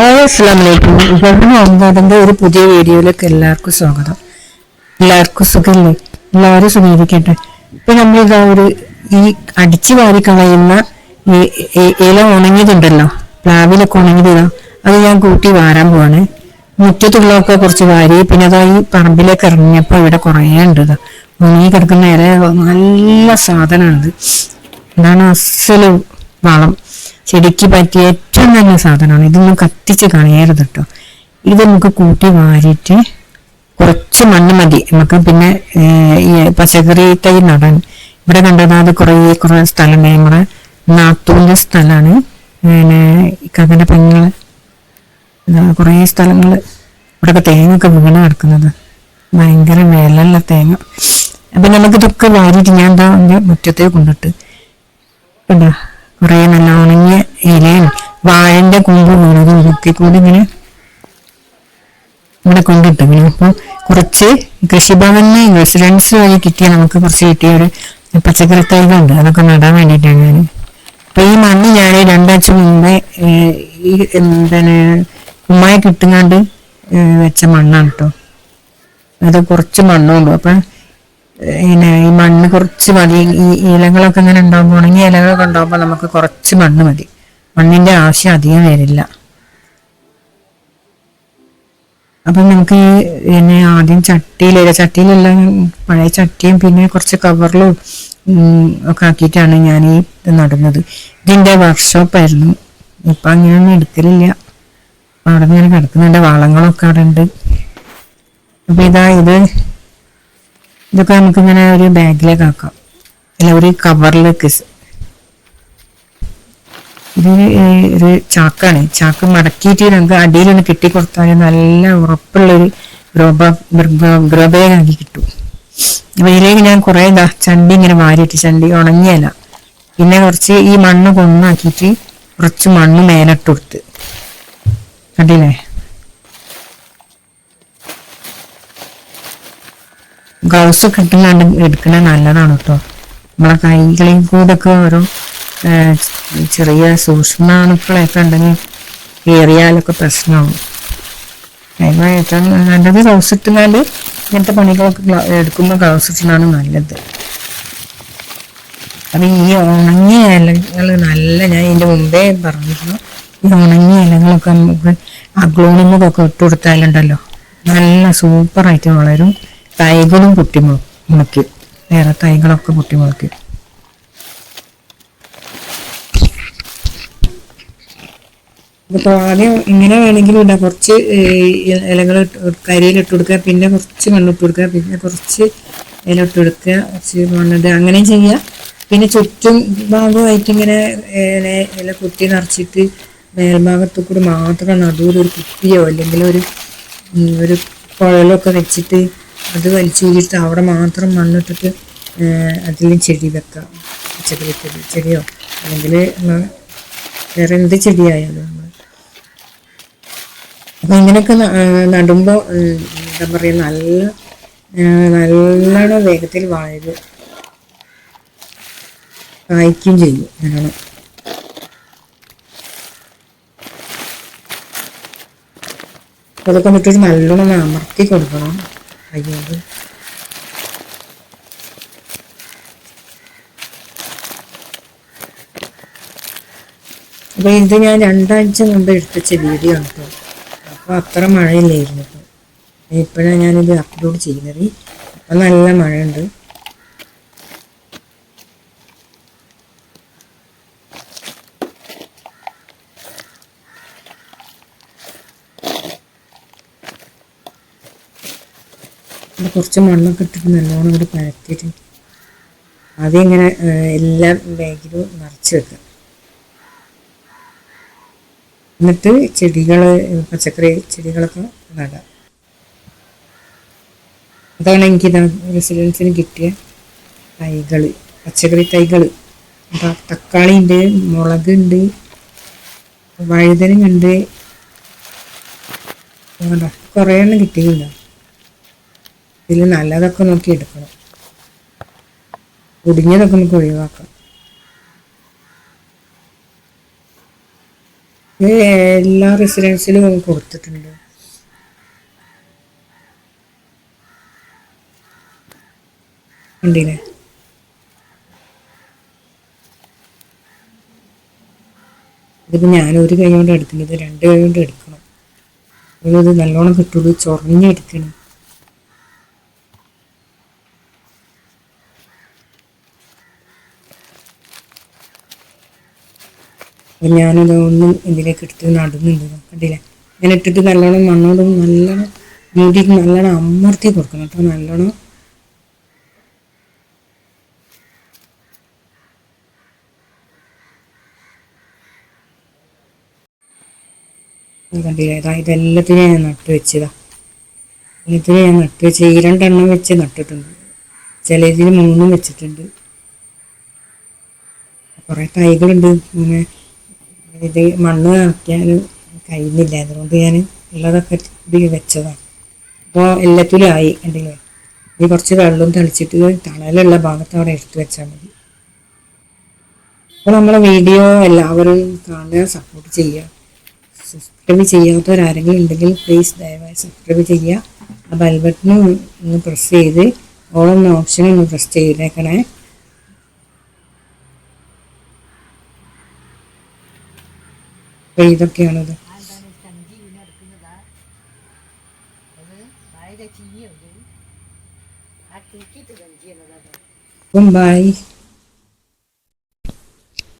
Hi അസ്സാം വലൈക്കും government ഒമ്പതിന്റെ ഒരു പുതിയ വീഡിയോയിലേക്ക് എല്ലാവർക്കും സ്വാഗതം. എല്ലാവർക്കും സുഖമില്ലേ എല്ലാവരും സുഖമായിരിക്കട്ടെ. ഇപ്പൊ നമ്മളിതാ ഒരു ഈ അടിച്ചു വാരി കളയുന്ന ഇല ഉണങ്ങിയതുണ്ടല്ലോ. പ്ലാവിലൊക്കെ ഉണങ്ങിയതാ. അത് ഞാൻ കൂട്ടി വാരാൻ പോവാണ്. മുറ്റത്തുള്ളതൊക്കെ കുറച്ച് വാരി പിന്നെ അതാ ഈ പറമ്പിലേക്ക് ഇറങ്ങിയപ്പോൾ ഇവിടെ കുറേ ഉണ്ട് ഇതാ. ഉണങ്ങി കിടക്കുന്ന ഇല നല്ല സാധനമാണിത്. ഇതാണ് അസൽ വളം. ചെടിക്ക് പറ്റിയ ഏറ്റവും നല്ല സാധനമാണ്. ഇതൊന്നും കത്തിച്ച് കളയരുത് കേട്ടോ ഇത് നമുക്ക് കൂട്ടി വാരിയിട്ട് കുറച്ച് മണ്ണ് മതി. നമുക്ക് പിന്നെ ഈ പച്ചക്കറി തൈ നടാൻ. ഇവിടെ കണ്ടതാത് കുറേ കുറേ സ്ഥലമുണ്ട് നമ്മുടെ നാത്തൂന്റെ സ്ഥലമാണ് പിന്നെ കഥന്റെ പെങ്ങൾ കുറേ സ്ഥലങ്ങൾ ഇവിടെയൊക്കെ തേങ്ങയൊക്കെ വീണ് കിടക്കുന്നത്. ഭയങ്കര മേലുള്ള തേങ്ങ. അപ്പൊ നമുക്കിതൊക്കെ വാരിയിട്ട് ഞാൻ എന്താ എന്റെ മുറ്റത്തേക്ക് കൊണ്ടിട്ട്. കണ്ടോ? കുറേ നല്ല ഉണങ്ങിയ ഇലയും വാഴന്റെ കൊമ്പ് വീണതും ഇതൊക്കെ കൂടി ഇങ്ങനെ ഇവിടെ കൊണ്ടിട്ട്. ഇങ്ങനെ അപ്പൊ കുറച്ച് കൃഷിഭവനിൽ റെസിഡൻസ് വഴി കിട്ടിയ നമുക്ക് കുറച്ച് കിട്ടിയ ഒരു പച്ചക്കറി തൈകളുണ്ട് അതൊക്കെ നടാൻ വേണ്ടിയിട്ടാണ് ഞാൻ അപ്പൊ ഈ മണ്ണ് ഞാൻ രണ്ടാഴ്ച മുമ്പേ ഈ എന്താണ് ഉമ്മായി കിട്ടുന്നാണ്ട് വെച്ച മണ്ണാണ് കേട്ടോ അത് കുറച്ച് മണ്ണുള്ളൂ അപ്പൊ പിന്നെ ഈ മണ്ണ് കുറച്ച് മതി. ഈ ഇലകളൊക്കെ ഇങ്ങനെ ഉണ്ടാകുമ്പോൾ ഉണങ്ങിയ ഇലകളൊക്കെ ഉണ്ടാകുമ്പോൾ നമുക്ക് കുറച്ച് മണ്ണ് മതി. മണ്ണിന്റെ ആവശ്യം അധികം വരില്ല. അപ്പം നമുക്ക് പിന്നെ ആദ്യം ചട്ടിയിലില്ല ചട്ടിയിലെല്ലാം പഴയ ചട്ടിയും പിന്നെ കുറച്ച് കവറിലും ഒക്കെ ആക്കിയിട്ടാണ് ഞാൻ ഈ ഇത് നടുന്നത്. ഇതിന്റെ വർക്ക്ഷോപ്പായിരുന്നു ഇപ്പം അങ്ങനെയൊന്നും എടുക്കലില്ല. അവിടെ അവിടെ ഇങ്ങനെ കിടക്കുന്നുണ്ട് വളങ്ങളൊക്കെ അവിടെ ഉണ്ട്. അപ്പം ഇതാ ഇത്. ഇതൊക്കെ നമുക്കിങ്ങനെ ഒരു ബാഗിലേക്ക് ആക്കാം. അല്ല ഒരു കവറിലേക്ക് സ് ഇത് ചാക്കാണ്. ചാക്ക് മടക്കിയിട്ട് നമുക്ക് അടിയിലൊന്ന് കെട്ടി കൊടുത്താൽ നല്ല ഉറപ്പുള്ളൊരു ഗ്രോബ ഗ്രോബേഗാക്കി കിട്ടും. ഇതിലേക്ക് ഞാൻ കുറെ ഇതാ ചണ്ടി ഇങ്ങനെ വാരിയിട്ട് ചണ്ടി ഉണങ്ങിയല്ല. പിന്നെ കുറച്ച് ഈ മണ്ണ് കൊന്നാക്കിയിട്ട് കുറച്ച് മണ്ണ് മേലിട്ട് കൊടുത്ത്. കണ്ടില്ലേ? ഗ്ലൗസ് ഒക്കെ ഇട്ടുകൊണ്ട് എടുക്കണത് നല്ലതാണ് കേട്ടോ. നമ്മളെ കൈകളെയും കൂടെ ഒക്കെ ഓരോ ചെറിയ സൂക്ഷ്മാണുക്കളൊക്കെ ഉണ്ടെങ്കിൽ കയറിയാലൊക്കെ പ്രശ്നമാവും. അതിന് ഏറ്റവും നല്ലത് ഗ്ലൗസ് ഇട്ടുകൊണ്ട് ഇങ്ങനത്തെ പണികളൊക്കെ എടുക്കുമ്പോൾ ഗ്ലൗസ് നല്ലത്. അത് ഈ ഉണങ്ങിയ ഇലകൾ നല്ല ഞാൻ ഇതിന്റെ മുമ്പേ പറഞ്ഞിരുന്നു. ഈ ഉണങ്ങിയ ഇലകളൊക്കെ നമുക്ക് അഗ്ലോണിമൊക്കെ ഇട്ട് കൊടുത്താലുണ്ടല്ലോ. നല്ല സൂപ്പറായിട്ട് വളരും. തൈകളും കുട്ടിമുളക്കും മുള- മുളയ്ക്കും. വേറെ തൈകളൊക്കെ പൊട്ടി ഇപ്പോൾ ആദ്യം ഇങ്ങനെ വേണമെങ്കിലും ഇടാം. കുറച്ച് ഇലകൾ കരിയിൽ ഇട്ട് കൊടുക്കുക. പിന്നെ കുറച്ച് മണ്ണിട്ട് കൊടുക്കുക. പിന്നെ കുറച്ച് ഇല ഇട്ട് കൊടുക്കുക. കുറച്ച് മണ്ണിട്ട് അങ്ങനെ ചെയ്യുക. പിന്നെ ചുറ്റും ഭാഗമായിട്ട് ഇങ്ങനെ ഇല ഇല കുത്തി നിറച്ചിട്ട് മേൽഭാഗത്ത് കൂടി മാത്രം നടുവിൽ ഒരു കുപ്പിയോ അല്ലെങ്കിൽ ഒരു ഒരു കുഴലൊക്കെ വെച്ചിട്ട് അത് വലിച്ചു വലിച്ചൂരിട്ട് അവിടെ മാത്രം മണ്ണിട്ടിട്ട് അതിൽ ചെടി വെക്കാം. പച്ചക്കറി ചെടി ചെടിയോ? അല്ലെങ്കിൽ വേറെ എന്ത് ചെടിയായാലും നമ്മൾ അപ്പൊ ഇങ്ങനെയൊക്കെ ന- ആ, നടുമ്പോ ഉം, എന്താ പറയുക നല്ല നല്ലോണം വേഗത്തിൽ വളരും കായ്ക്കും ചെയ്യും. നല്ലോണം അതൊക്കെ വിട്ടിട്ട് നല്ലോണം അമർത്തി കൊടുക്കണം. കയ്യോണ്ട്. അപ്പൊ ഇത് ഞാൻ രണ്ടാഴ്ച മുമ്പ് എടുത്ത വീഡിയോ ആണ് കേട്ടോ. അപ്പൊ അത്ര മഴയില്ലായിരുന്നു ഇപ്പൊ. ഇപ്പോഴാണ് ഞാനിത് അപ്ലോഡ് ചെയ്യുന്നത്. അപ്പം നല്ല മഴയുണ്ട്. കുറച്ച് മണ്ണൊക്കെ ഇട്ടിട്ട് നല്ലോണം കൂടി പരത്തിയിട്ട് ആദ്യം ഇങ്ങനെ ബാഗിലും നിറച്ച് വെക്കുക. എന്നിട്ട് ചെടികൾ പച്ചക്കറി ചെടികളൊക്കെ നടാം. അതാണ് എനിക്ക് റെസിഡൻസിന് കിട്ടിയ തൈകൾ പച്ചക്കറി തൈകൾ തക്കാളി ഉണ്ട് മുളക് ഉണ്ട് വഴുതനുണ്ട് കുറേ എണ്ണം കിട്ടിയില്ല ഇതിൽ നല്ലതൊക്കെ നോക്കി എടുക്കണം. ഒടിഞ്ഞതൊക്കെ നമുക്ക് ഒഴിവാക്കാം. എല്ലാ റെസിഡൻസിലും കൊടുത്തിട്ടുണ്ട്. കണ്ടില്ലേ? ഇതിപ്പോ ഞാൻ ഒരു കൈ കൊണ്ട് എടുക്കുന്നത് രണ്ട് കൈ കൊണ്ട് എടുക്കണം. ഇത് നല്ലോണം കിട്ടുള്ളൂ. ചൊറഞ്ഞെടുക്കണം അപ്പം ഞാനത് ഒന്നും ഇതിലേക്ക് എടുത്ത് നടുന്നുണ്ട്. കണ്ടില്ലേ? ഞാൻ ഇട്ടിട്ട് നല്ലോണം മണ്ണോടും നല്ലോണം മുടിക്ക് നല്ലോണം അമർത്തി കൊടുക്കണം കേട്ടോ നല്ലോണം. കണ്ടില്ലേ? ഇതാ ഇതെല്ലാത്തിനും ഞാൻ നട്ടു വെച്ചതാ. ഇതിന് ഞാൻ നട്ടു വെച്ച് ഈ രണ്ടെണ്ണം വെച്ച് നട്ടിട്ടുണ്ട്. ചിലതിൽ മൂന്നും വെച്ചിട്ടുണ്ട്. കുറേ തൈകളുണ്ട്. ഇങ്ങനെ ഇത് മണ്ണ് നിറയ്ക്കാൻ കഴിയുന്നില്ല. അതുകൊണ്ട് ഞാൻ ഉള്ളതൊക്കെ ഇത് വെച്ചതാണ് അപ്പോൾ എല്ലാത്തിലും ആയി കണ്ടില്ലേ? ഇത് കുറച്ച് വെള്ളം തളിച്ചിട്ട് തണലുള്ള ഭാഗത്ത് അവിടെ എടുത്ത് വെച്ചാൽ മതി. അപ്പോൾ നമ്മളെ വീഡിയോ എല്ലാവരും കാണുക സപ്പോർട്ട് ചെയ്യുക. സബ്സ്ക്രൈബ് ചെയ്യാത്തവരാരെങ്കിലും ഉണ്ടെങ്കിൽ പ്ലീസ് ദയവായി സബ്സ്ക്രൈബ് ചെയ്യുക. ആ ബെൽ ബട്ടൺ ഒന്ന് പ്രസ് ചെയ്ത് ഓളെന്ന ഓപ്ഷൻ ഒന്ന് പ്രസ് ചെയ്തേക്കണേ. അപ്പോൾ ഇതൊക്കെയാണത് ബൈ